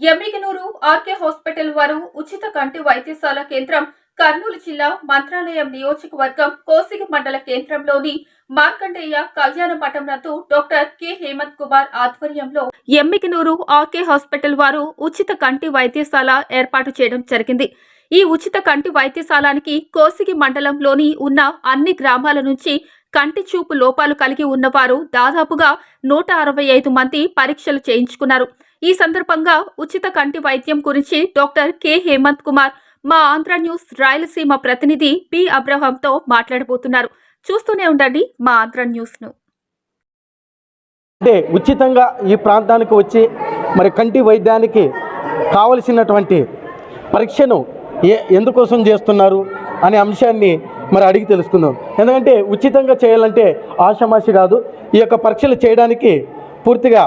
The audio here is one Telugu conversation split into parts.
ఎమ్మిగనూరు ఆర్కే హాస్పిటల్ వారు ఉచిత కంటి వైద్యశాల కేంద్రం కర్నూలు జిల్లా మంత్రాలయం నియోజకవర్గం కోసిగి మండల కేంద్రంలోని మార్కండేయ కళ్యాణ మఠం నందు డాక్టర్ కె. హేమంత్ కుమార్ ఆధ్వర్యంలో ఎమ్మిగనూరు ఆర్కే హాస్పిటల్ వారు ఉచిత కంటి వైద్యశాల ఏర్పాటు చేయడం జరిగింది. ఈ ఉచిత కంటి వైద్యశాలానికి కోసిగి మండలంలోని ఉన్న అన్ని గ్రామాల నుంచి కంటి చూపు లోపాలు కలిగి ఉన్నవారు దాదాపుగా నూట అరవై ఐదు మంది పరీక్షలు చేయించుకున్నారు. ఈ సందర్భంగా ఉచిత కంటి వైద్యం గురించి డాక్టర్ కె. హేమంత్ కుమార్ మా ఆంధ్ర న్యూస్ రాయలసీమ ప్రతినిధి పి అబ్రహాంతో మాట్లాడబోతున్నారు. చూస్తూనే ఉండండి మా ఆంధ్ర న్యూస్ను అంటే ఉచితంగా ఈ ప్రాంతానికి వచ్చి మరి కంటి వైద్యానికి కావలసినటువంటి పరీక్షను ఏ ఎందుకోసం చేస్తున్నారు అనే అంశాన్ని మరి అడిగి తెలుసుకుందాం. ఎందుకంటే ఉచితంగా చేయాలంటే ఆషమాషి కాదు ఈ యొక్క పరీక్షలు చేయడానికి పూర్తిగా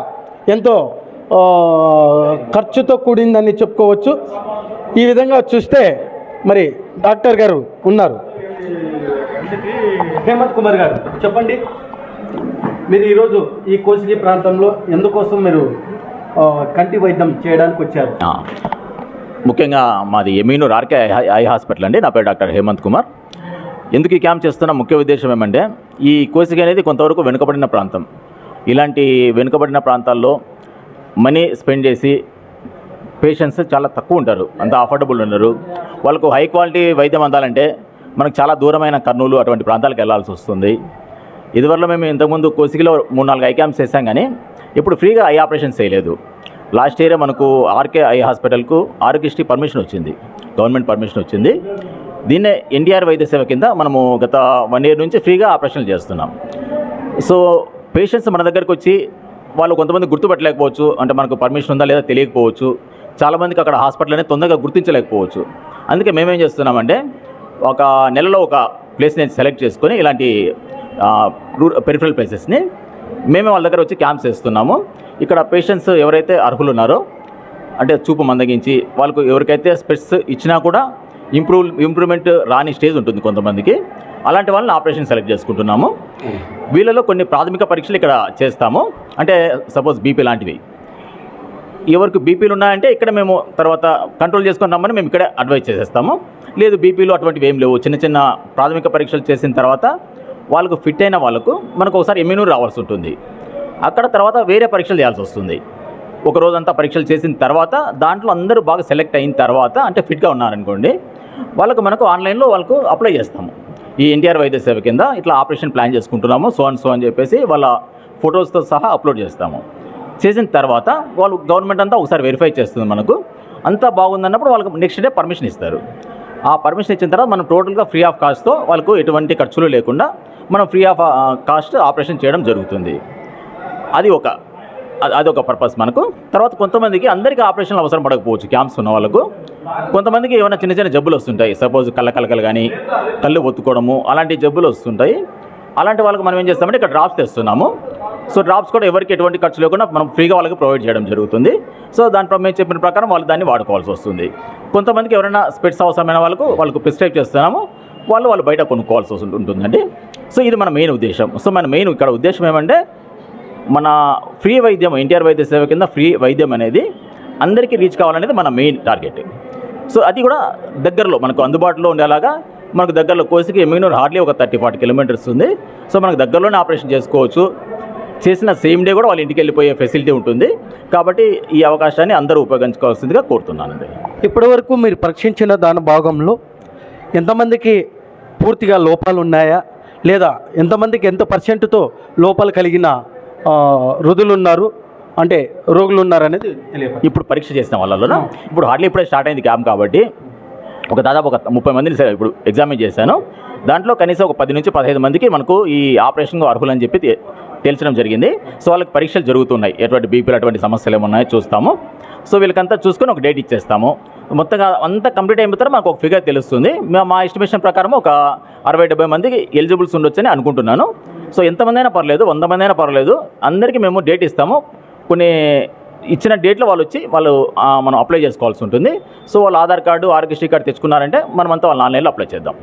ఎంతో ఖర్చుతో కూడిందని చెప్పుకోవచ్చు. ఈ విధంగా చూస్తే మరి డాక్టర్ గారు ఉన్నారు. హేమంత్ కుమార్ గారు చెప్పండి. మీరు ఈరోజు ఈ కోసిగి ప్రాంతంలో ఎందుకోసం మీరు కంటి వైద్యం చేయడానికి వచ్చారు? ముఖ్యంగా మాది Yemmiganur RK eye- eye hospital అండి. నా పేరు డాక్టర్ హేమంత్ కుమార్. ఎందుకు ఈ క్యాంప్ చేస్తున్న ముఖ్య ఉద్దేశం ఏమంటే ఈ కోసిగి అనేది కొంతవరకు వెనుకబడిన ప్రాంతం. ఇలాంటి వెనుకబడిన ప్రాంతాల్లో మనీ స్పెండ్ చేసి పేషెంట్స్ చాలా తక్కువ ఉంటారు. అంత అఫోర్డబుల్ ఉన్నారు. వాళ్ళకు హై క్వాలిటీ వైద్యం అందాలంటే మనకు చాలా దూరమైన కర్నూలు అటువంటి ప్రాంతాలకు వెళ్ళాల్సి వస్తుంది. ఇదివరలో మేము ఇంతకుముందు కోసికిలో మూడు నాలుగు ఐ క్యాంప్స్ చేసాం కానీ ఇప్పుడు ఫ్రీగా ఐ ఆపరేషన్స్ చేయలేదు. లాస్ట్ ఇయర్ మనకు ఆర్కే ఐ హాస్పిటల్కు ఆరోగ్యశ్రీ పర్మిషన్ వచ్చింది. గవర్నమెంట్ పర్మిషన్ వచ్చింది. దీన్నే ఎన్టీఆర్ వైద్య సేవ కింద మనము గత వన్ ఇయర్ నుంచి ఫ్రీగా ఆపరేషన్లు చేస్తున్నాం. సో పేషెంట్స్ మన దగ్గరకు వచ్చి వాళ్ళు కొంతమంది గుర్తుపట్టలేకపోవచ్చు. అంటే మనకు పర్మిషన్ ఉందా లేదా తెలియకపోవచ్చు. చాలామందికి అక్కడ హాస్పిటల్ అనేది తొందరగా గుర్తించలేకపోవచ్చు. అందుకే మేమేం చేస్తున్నామంటే ఒక నెలలో ఒక ప్లేస్ని సెలెక్ట్ చేసుకొని ఇలాంటి పెరిఫరల్ ప్లేసెస్ని మేమే వాళ్ళ దగ్గర వచ్చి క్యాంప్స్ వేస్తున్నాము. ఇక్కడ పేషెంట్స్ ఎవరైతే అర్హులు ఉన్నారో అంటే చూపు మందగించి వాళ్ళకు ఎవరికైతే స్పెట్స్ ఇచ్చినా కూడా ఇంప్రూవ్ ఇంప్రూవ్మెంట్ రాని స్టేజ్ ఉంటుంది కొంతమందికి. అలాంటి వాళ్ళని ఆపరేషన్ సెలెక్ట్ చేసుకుంటున్నాము. వీళ్ళలో కొన్ని ప్రాథమిక పరీక్షలు ఇక్కడ చేస్తాము. అంటే సపోజ్ బీపీ లాంటివి. ఎవరికి బీపీలు ఉన్నాయంటే ఇక్కడ మేము తర్వాత కంట్రోల్ చేసుకొని రమ్మని మేము ఇక్కడే అడ్వైజ్ చేసేస్తాము. లేదు బీపీలు అటువంటివి ఏం లేవు. చిన్న చిన్న ప్రాథమిక పరీక్షలు చేసిన తర్వాత వాళ్ళకు ఫిట్ అయిన వాళ్ళకు మనకు ఒకసారి ఎమ్యూనూర్ రావాల్సి ఉంటుంది. అక్కడ తర్వాత వేరే పరీక్షలు చేయాల్సి వస్తుంది. ఒక రోజంతా పరీక్షలు చేసిన తర్వాత దాంట్లో అందరూ బాగా సెలెక్ట్ అయిన తర్వాత అంటే ఫిట్గా ఉన్నారనుకోండి వాళ్ళకు మనకు ఆన్లైన్లో వాళ్ళకు అప్లై చేస్తాము. ఈ ఎన్టీఆర్ వైద్య సేవ కింద ఇట్లా ఆపరేషన్ ప్లాన్ చేసుకుంటున్నాము సో అండ్ సో అని చెప్పేసి వాళ్ళ ఫొటోస్తో సహా అప్లోడ్ చేస్తాము. చేసిన తర్వాత వాళ్ళు గవర్నమెంట్ అంతా ఒకసారి వెరిఫై చేస్తుంది మనకు. అంతా బాగుందన్నప్పుడు వాళ్ళకి నెక్స్ట్ డే పర్మిషన్ ఇస్తారు. ఆ పర్మిషన్ ఇచ్చిన తర్వాత మనం టోటల్గా ఫ్రీ ఆఫ్ కాస్ట్తో వాళ్ళకు ఎటువంటి ఖర్చులు లేకుండా మనం ఫ్రీ ఆఫ్ కాస్ట్ ఆపరేషన్ చేయడం జరుగుతుంది. అది ఒక అది- ఒక పర్పస్ మనకు. తర్వాత కొంతమందికి అందరికీ ఆపరేషన్లు అవసరం పడకపోవచ్చు క్యాంప్స్ ఉన్న వాళ్ళకు. కొంతమందికి ఏమైనా చిన్న చిన్న జబ్బులు వస్తుంటాయి. సపోజ్ కళ్ళ కలకలు కానీ కళ్ళు ఒత్తుకోవడము అలాంటి జబ్బులు వస్తుంటాయి. అలాంటి వాళ్ళకి మనం ఏం చేస్తామంటే ఇక్కడ డ్రాప్స్ తెస్తున్నాము. సో డ్రాప్స్ కూడా ఎవరికి ఎటువంటి ఖర్చు లేకుండా మనం ఫ్రీగా వాళ్ళకి ప్రొవైడ్ చేయడం జరుగుతుంది. సో దాని మేము చెప్పిన ప్రకారం వాళ్ళు దాన్ని వాడుకోవాల్సి వస్తుంది. కొంతమందికి ఎవరైనా స్పెట్స్ అవసరమైన వాళ్ళకు వాళ్ళకు ప్రిస్క్రైబ్ చేస్తున్నాము. వాళ్ళు వాళ్ళు బయట కొనుక్కోవాల్సి వస్తుంటుందండి. ఉంటుందండి సో ఇది మన మెయిన్ ఉద్దేశం. సో మన మెయిన్ ఇక్కడ ఉద్దేశం ఏమంటే మన ఫ్రీ వైద్యం ఎన్టీఆర్ వైద్య సేవ కింద ఫ్రీ వైద్యం అనేది అందరికీ రీచ్ కావాలనేది మన మెయిన్ టార్గెట్. సో అది కూడా దగ్గరలో మనకు అందుబాటులో ఉండేలాగా మనకు దగ్గరలో కోసికి ఎమ్మిగనూరు హార్డ్లీ ఒక థర్టీ ఫార్టీ కిలోమీటర్స్ ఉంది. సో మనకు దగ్గరలోనే ఆపరేషన్ చేసుకోవచ్చు. చేసిన సేమ్ డే కూడా వాళ్ళ ఇంటికి వెళ్ళిపోయే ఫెసిలిటీ ఉంటుంది. కాబట్టి ఈ అవకాశాన్ని అందరూ ఉపయోగించుకోవాల్సిందిగా కోరుతున్నానండి ఇప్పటివరకు మీరు పరీక్షించిన దాని భాగంలో ఎంతమందికి పూర్తిగా లోపాలు ఉన్నాయా లేదా ఎంతమందికి ఎంత పర్సెంట్తో లోపాలు కలిగిన వృద్ధులు ఉన్నారు అంటే రోగులు ఉన్నారు అనేది తెలియదు ఇప్పుడు పరీక్ష చేసిన వాళ్ళలో ఇప్పుడు హార్డ్లీ ఇప్పుడే స్టార్ట్ అయింది క్యాంప్ కాబట్టి ఒక దాదాపు ఒక ముప్పై మందిని సే- ఇప్పుడు ఎగ్జామిన్ చేశాను. దాంట్లో కనీసం ఒక పది నుంచి పదహైదు మందికి మనకు ఈ ఆపరేషన్ అర్హులని చెప్పి తె- తేల్చడం జరిగింది. సో వాళ్ళకి పరీక్షలు జరుగుతున్నాయి. ఎటువంటి బీపీలు అటువంటి సమస్యలు ఏమున్నాయో చూస్తాము. సో వీళ్ళకంతా చూసుకొని ఒక డేట్ ఇచ్చేస్తాము. మొత్తంగా అంతా కంప్లీట్ అయిన తర్వాత మనకు ఒక ఫిగర్ తెలుస్తుంది. మా- మా ఎస్టిమేషన్ ప్రకారం ఒక అరవై డెబ్బై మందికి ఎలిజిబుల్స్ ఉండొచ్చని అనుకుంటున్నాను. సో ఎంతమంది అయినా పర్లేదు వంద మంది అయినా పర్లేదు. అందరికీ మేము డేట్ ఇస్తాము. కొన్ని ఇచ్చిన డేట్లో వాళ్ళు వచ్చి వాళ్ళు మనం అప్లై చేసుకోవాల్సి ఉంటుంది. సో వాళ్ళు ఆధార్ కార్డు ఆరోగ్యశ్రీ కార్డు తెచ్చుకున్నారంటే మనమంతా వాళ్ళ ఆన్లైన్లో అప్లై చేద్దాం.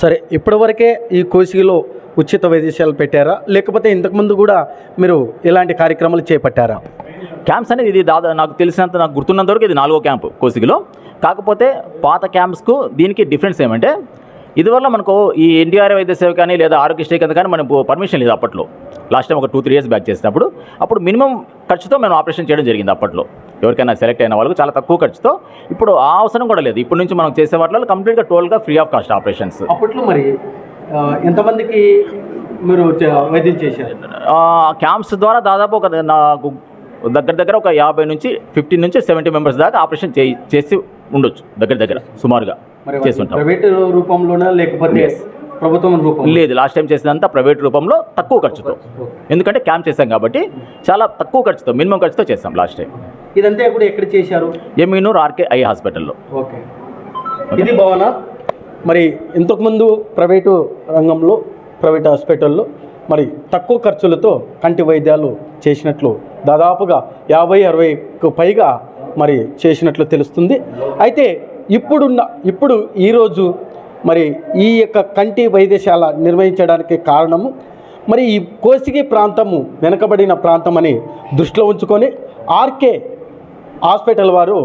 సరే ఇప్పటివరకే ఈ కోసిగిలో ఉచిత వైద్యశాలలు పెట్టారా? లేకపోతే ఇంతకుముందు కూడా మీరు ఇలాంటి కార్యక్రమాలు చేపట్టారా? క్యాంప్స్ అనేది ఇది దాదాపు నాకు తెలిసినంత నాకు గుర్తున్నంత వరకు ఇది నాలుగో క్యాంప్ కోసిగిలో. కాకపోతే పాత క్యాంప్స్కు దీనికి డిఫరెన్స్ ఏమంటే ఇదివల్ల మనకు ఈ ఎన్టీఆర్ వైద్య సేవ కానీ లేదా ఆరోగ్యశ్రీ కింద కానీ మనకు పర్మిషన్ లేదు అప్పట్లో. లాస్ట్ టైం ఒక టూ త్రీ ఇయర్స్ బ్యాక్ చేసినప్పుడు. అప్పుడు మినిమం ఖర్చుతో మేము ఆపరేషన్ చేయడం జరిగింది అప్పట్లో. ఎవరికైనా సెలెక్ట్ అయిన వాళ్ళకి చాలా తక్కువ ఖర్చుతో. ఇప్పుడు ఆ అవసరం కూడా లేదు. ఇప్పటి నుంచి మనం చేసే వాటిలో కంప్లీట్గా టోల్గా ఫ్రీ ఆఫ్ కాస్ట్ ఆపరేషన్స్ అప్పట్లో మరి ఎంతమందికి మీరు వైద్యం చేశారు? క్యాంప్స్ ద్వారా దాదాపు ఒక నాకు దగ్గర దగ్గర ఒక యాభై నుంచి ఫిఫ్టీన్ నుంచి సెవెంటీ మెంబర్స్ దాకా ఆపరేషన్ చేసి ఉండొచ్చు దగ్గర దగ్గర సుమారుగా మరి చేసి ఉంటాం ప్రైవేట్ రూపంలోనా లేకపోతే. ప్రభుత్వం రూపం లేదు లాస్ట్ టైం చేసినంత ప్రైవేట్ రూపంలో తక్కువ ఖర్చుతో. ఎందుకంటే క్యాంప్ చేశాం కాబట్టి చాలా తక్కువ ఖర్చుతో మినిమం ఖర్చుతో చేస్తాం లాస్ట్ టైం. ఇదంతా ఇప్పుడు ఎక్కడ చేశారు? ఎమ్యూనూర్ ఆర్కే ఐ హాస్పిటల్లో ఓకే. ఇది భవన? మరి ఇంతకుముందు ప్రైవేటు రంగంలో ప్రైవేట్ హాస్పిటల్లో మరి తక్కువ ఖర్చులతో కంటి వైద్యాలు చేసినట్లు దాదాపుగా యాభై అరవైకు పైగా మరి చేసినట్లు తెలుస్తుంది. అయితే ఇప్పుడున్న ఇప్పుడు ఈరోజు మరి ఈ యొక్క కంటి వైద్యశాల నిర్వహించడానికి కారణము మరి ఈ కోసిగి ప్రాంతము వెనుకబడిన ప్రాంతం అని దృష్టిలో ఉంచుకొని ఆర్కే హాస్పిటల్ వారు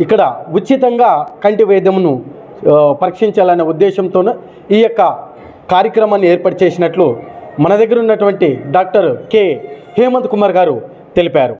ఇక్కడ ఉచితంగా కంటి వైద్యమును పరీక్షించాలనే ఉద్దేశంతోనే ఈ యొక్క కార్యక్రమాన్ని ఏర్పాటు చేసినట్లు మన దగ్గర ఉన్నటువంటి డాక్టర్ కె. హేమంత్ కుమార్ గారు తెలిపారు